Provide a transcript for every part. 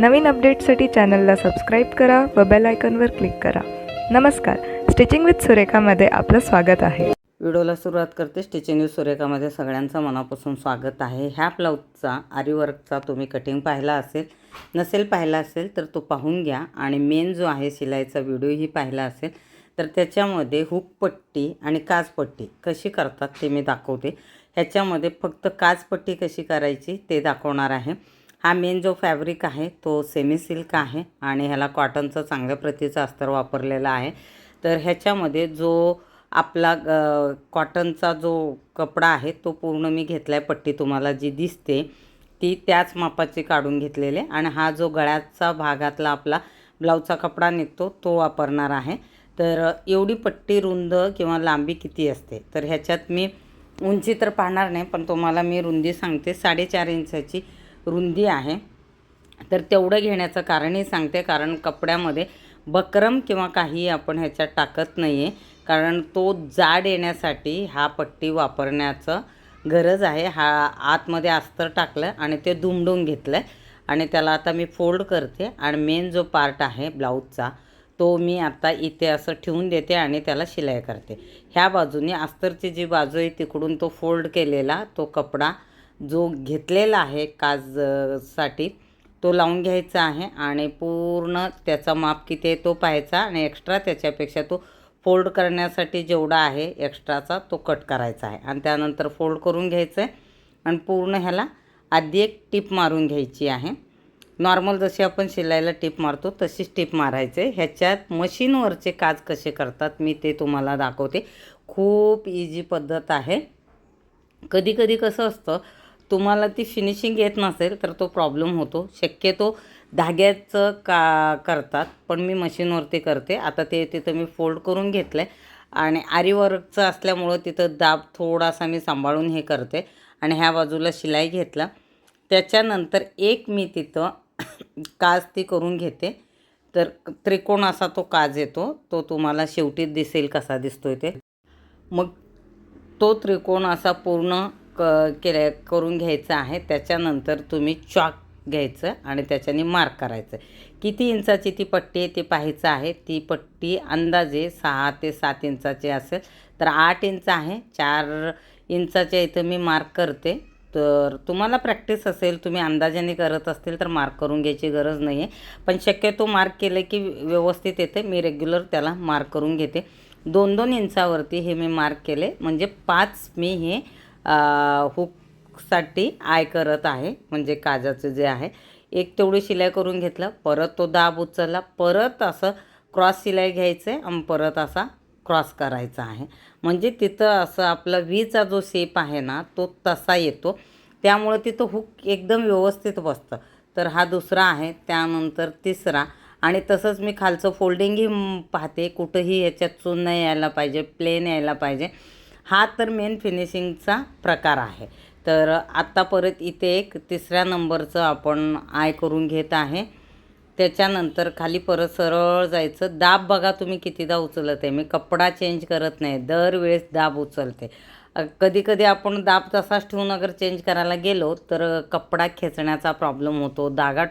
नवीन अपडेटसाठी चॅनलला सबस्क्राईब करा व बेल आयकॉनवर क्लिक करा. नमस्कार. स्टिचिंग विथ सुरेखामध्ये आपलं स्वागत आहे. व्हिडिओला सुरुवात करते. स्टिचिंग विथ सुरेखामध्ये सगळ्यांचं मनापासून स्वागत आहे. ह्या ब्लाऊजचा आरीवर्कचा तुम्ही कटिंग पाहिला असेल नसेल पाहिला असेल तर तो पाहून घ्या. आणि मेन जो आहे शिलाईचा व्हिडिओही पाहिला असेल तर त्याच्यामध्ये हुकपट्टी आणि काचपट्टी कशी करतात ते मी दाखवते. ह्याच्यामध्ये फक्त काचपट्टी कशी करायची ते दाखवणार आहे. हा मेन जो फॅब्रिक आहे तो सेमी सिल्क आहे आणि ह्याला कॉटनचं चांगल्या प्रतीचं अस्तर वापरलेलं आहे. तर ह्याच्यामध्ये जो आपला कॉटनचा जो कपडा आहे तो पूर्ण मी घेतला आहे पट्टी तुम्हाला जी दिसते ती त्याच मापाची काढून घेतलेली आहे आणि हा जो गळ्याचा भागातला आपला ब्लाऊजचा कपडा निघतो तो वापरणार आहे. तर एवढी पट्टी रुंद किंवा लांबी किती असते? तर ह्याच्यात मी उंची तर पाहणार नाही पण तुम्हाला मी रुंदी सांगते साडेचार इंचाची रुंदी आहे. तर तेवढं घेण्याचं कारणही सांगते कारण कपड्यामध्ये बकरम किंवा काही आपण ह्याच्यात टाकत नाही आहे कारण तो जाड येण्यासाठी हा पट्टी वापरण्याचं गरज आहे. हा आतमध्ये अस्तर टाकलं आणि ते दुमडून घेतलं आहे आणि त्याला आता मी फोल्ड करते आणि मेन जो पार्ट आहे ब्लाऊजचा तो मी आता इथे असं ठेवून देते आणि त्याला शिलाई करते. ह्या बाजूने अस्तरची जी बाजू आहे तिकडून तो फोल्ड केलेला तो कपडा जो घेतलेला आहे काजसाठी साठी तो लावून घ्यायचा आहे आणि पूर्ण त्याचा माप किती आहे तो पाहायचा आणि एक्स्ट्रा त्याच्यापेक्षा तो फोल्ड करण्यासाठी जेवढा आहे एक्स्ट्राचा तो कट करायचा आहे. आणि त्यानंतर फोल्ड करून घ्यायचं आहे आणि पूर्ण ह्याला आधी एक टीप मारून घ्यायची आहे. नॉर्मल जशी आपण शिलाईला टिप मारतो तशीच टिप मारायचे. ह्याच्यात मशीनवरचे काज कसे करतात मी ते तुम्हाला दाखवते. खूप इझी पद्धत आहे. कधी कधी कसं असतं तुम्हाला ती फिनिशिंग येत नसेल तर तो प्रॉब्लेम होतो. शक्यतो धाग्याचं का करतात पण मी मशीनवरती करते. आता ते तिथं मी फोल्ड करून घेतलं आहे आणि आरीवर्कचं असल्यामुळं तिथं दाब थोडासा मी सांभाळून हे करते. आणि ह्या बाजूला शिलाई घेतला. त्याच्यानंतर एक मी तिथं काज ती करून घेते. तर त्रिकोण असा तो काज येतो. तो तुम्हाला शेवटीच दिसेल कसा दिसतोय ते. मग तो त्रिकोण असा पूर्ण क केल्या करून घ्यायचं आहे त्याच्यानंतर तुम्ही चॉक घ्यायचं आणि त्याच्याने मार्क करायचं. किती इंचाची ती पट्टी आहे ते पाहायचं आहे. ती पट्टी अंदाजे सहा ते सात इंचाची असेल. तर आठ इंच आहे चार इंचाच्या इथं मी मार्क करते. तर तुम्हाला प्रॅक्टिस असेल तुम्ही अंदाजाने करत असतील तर मार्क करून घ्यायची गरज नाही आहे पण शक्यतो मार्क केले की व्यवस्थित येते मी रेग्युलर त्याला मार्क करून घेते. दोन दोन इंचावरती हे मी मार्क केले. म्हणजे पाच मी हे हुकसाठी आय करत आहे म्हणजे काजाचं जे आहे. एक तेवढी शिलाई करून घेतलं परत तो दाब उचलला परत असं क्रॉस शिलाई घ्यायचं आहे आणि परत असा क्रॉस करायचा आहे. म्हणजे तिथं असं आपला व्हीचा जो शेप आहे ना तो तसा येतो. त्यामुळं तिथं हुक एकदम व्यवस्थित बसतं. तर हा दुसरा आहे त्यानंतर तिसरा. आणि तसंच मी खालचं फोल्डिंगही पाहते कुठंही ह्याच्यात चून नाही यायला पाहिजे प्लेन यायला पाहिजे. हा तर मेन फिनिशिंगचा प्रकार आहे. तर आत्ता परत इथे एक तिसऱ्या नंबरचं आपण आय करून घेत आहे. त्याच्यानंतर खाली परत सरळ जायचं. दाब बघा तुम्ही कितीदा उचलत. आहे मी कपडा चेंज करत नाही. दरवेळेस दाब उचलते. कधी कधी आपण दाब तसाच ठेवून अगर चेंज करायला गेलो तर कपडा खेचण्याचा प्रॉब्लेम होतो. धागा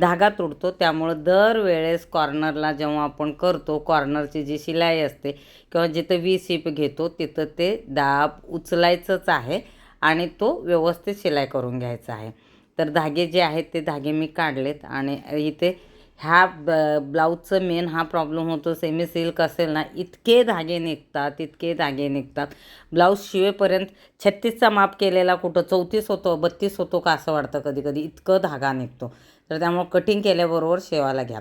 धागा तुटतो त्यामुळं दरवेळेस कॉर्नरला जेव्हा आपण करतो कॉर्नरची जी शिलाई असते किंवा जिथं वी सीप घेतो तिथं ते दाब उचलायचंच आहे आणि तो व्यवस्थित शिलाई करून घ्यायचा आहे. तर धागे जे आहेत ते धागे मी काढलेत आणि इथे ह्या ब ब्लाऊजचं मेन हा प्रॉब्लेम होतो सेमी सिल्क असेल ना इतके धागे निघतात इतके धागे निघतात. ब्लाऊज शिवेपर्यंत छत्तीसचा माप केलेला कुठं चौतीस होतो बत्तीस होतो का असं वाटतं कधी कधी इतकं धागा निघतो. तर त्यामुळं कटिंग केल्याबरोबर शेवाला घ्या.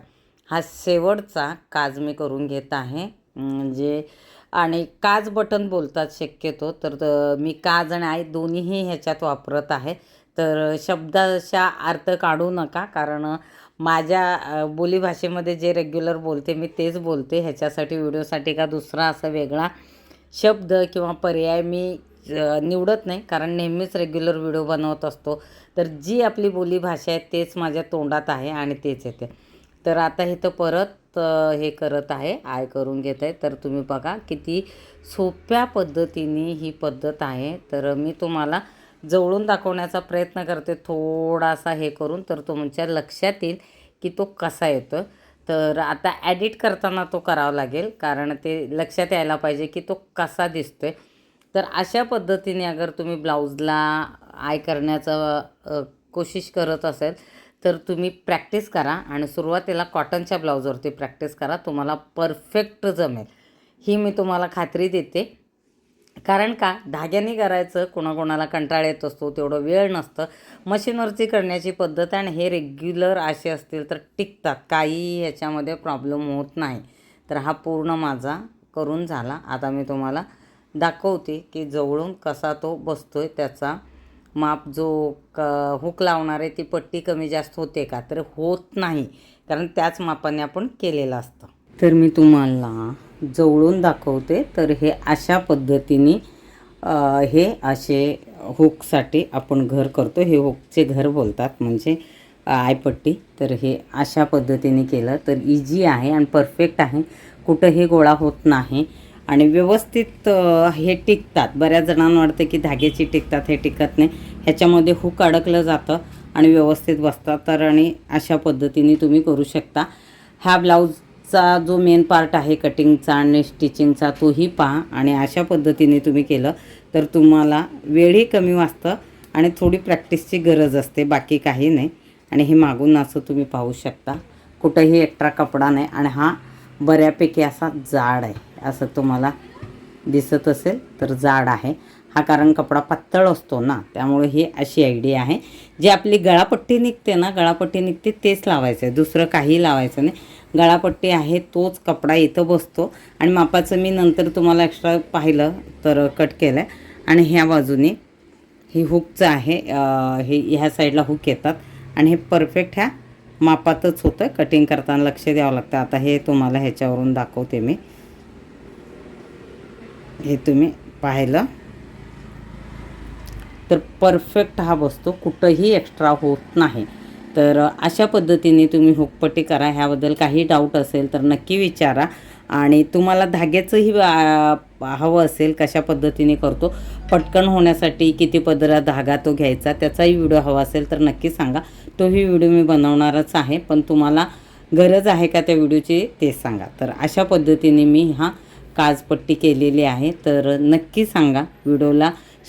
हा शेवटचा काज मी करून घेत आहे. म्हणजे आणि काज बटन बोलतात शक्यतो. तर मी काज आणि आई दोन्हीही ह्याच्यात वापरत आहे. तर शब्दाचा अर्थ काढू नका. कारण माझ्या बोलीभाषेमध्ये जे रेग्युलर बोलते मी तेच बोलते. ह्याच्यासाठी व्हिडिओसाठी का दुसरा असा वेगळा शब्द किंवा पर्याय मी निवडत नाही. कारण नेहमीच रेग्युलर व्हिडिओ बनवत असतो. तर जी आपली बोलीभाषा आहे तेच माझ्या तोंडात आहे आणि तेच येते. तर आता इथं परत हे करत आहे आय करून घेत आहे. तर तुम्ही बघा किती सोप्या पद्धतीने ही पद्धत आहे. तर मी तुम्हाला जवळून दाखवण्याचा प्रयत्न करते थोडासा हे करून तर तुमच्या म्हणजे लक्षात येईल की तो कसा येतो. तर आता ॲडिट करताना तो करावा लागेल कारण ते लक्षात यायला पाहिजे की तो कसा दिसतो आहे तर अशा पद्धतीने अगर तुम्ही ब्लाऊजला आय करण्याचा कोशिश करत असेल तर तुम्ही प्रॅक्टिस करा आणि सुरुवातीला कॉटनच्या ब्लाऊजवरती प्रॅक्टिस करा. तुम्हाला परफेक्ट जमेल. ही मी तुम्हाला खात्री देते. कारण का? धाग्याने करायचं कोणाकोणाला कंटाळा येत असतो तेवढं वेळ नसतं. मशीनवरती करण्याची पद्धत आणि हे रेग्युलर असे असतील तर टिकतात. काही ह्याच्यामध्ये प्रॉब्लेम होत नाही. तर हा पूर्ण माझा करून झाला. आता मी तुम्हाला दाखवते की जवळून कसा तो बसतो आहे त्याचा माप जो क हुक लावणार आहे ती पट्टी कमी जास्त होते का? तर होत नाही. कारण त्याच मापाने आपण केलेलं असतं. तर मी तुम्हाला जवळून दाखवते. तर हे अशा पद्धतीने हे असे हुकसाठी आपण घर करतो. हे हुकचे घर बोलतात म्हणजे आयपट्टी. तर हे अशा पद्धतीने केलं तर इझी आहे आणि परफेक्ट आहे. कुठंही गोळा होत नाही. आणि व्यवस्थित हे टिकतात. बऱ्याच जणांना वाटतं की धाग्याची टिकतात हे टिकत नाही. ह्याच्यामध्ये हुक अडकलं जातं आणि व्यवस्थित बसतात. तर आणि अशा पद्धतीने तुम्ही करू शकता. हा चा जो मेन पार्ट आहे कटिंगचा आणि स्टिचिंगचा तोही पहा आणि अशा पद्धतीने तुम्ही केलं तर तुम्हाला वेळही कमी वाचतं आणि थोडी प्रॅक्टिसची गरज असते बाकी काही नाही. आणि हे मागून असं तुम्ही पाहू शकता. कुठंही एक्स्ट्रा कपडा नाही आणि हा बऱ्यापैकी असा जाड आहे असं तुम्हाला दिसत असेल तर जाड आहे. हा कारण कपडा पातळ असतो ना त्यामुळे ही अशी आयडिया आहे. जी आपली गळापट्टी निघते ना गळापट्टी निघते तेच लावायचं आहे दुसरं काही लावायचं नाही. गळापट्टी आहे तोच कपडा इथं बसतो. आणि मापाचं मी नंतर तुम्हाला एक्स्ट्रा पाहिलं तर कट केलं आहे आणि ह्या बाजूने ही हुकचं आहे हे ह्या साईडला हुक येतात. आणि हे परफेक्ट ह्या मापातच होतं. कटिंग करताना लक्ष द्यावं लागतं. आता हे तुम्हाला ह्याच्यावरून दाखवते मी. हे तुम्ही पाहिलं. तर परफेक्ट हा बसतो. कुठंही एक्स्ट्रा होत नाही. तर अशा पद्धतीने तुम्ही हुकपट्टी करा. ह्याबद्दल काही डाऊट असेल तर नक्की विचारा. आणि तुम्हाला धाग्याचंही हवं असेल कशा पद्धतीने करतो. पटकन होण्यासाठी किती पदरा धागा तो घ्यायचा त्याचाही व्हिडिओ हवा असेल तर नक्की सांगा. तोही व्हिडिओ मी बनवणारच आहे पण तुम्हाला गरज आहे का त्या व्हिडिओची ते सांगा. तर अशा पद्धतीने मी हा काजपट्टी केलेली आहे. तर नक्की सांगा व्हिडिओला.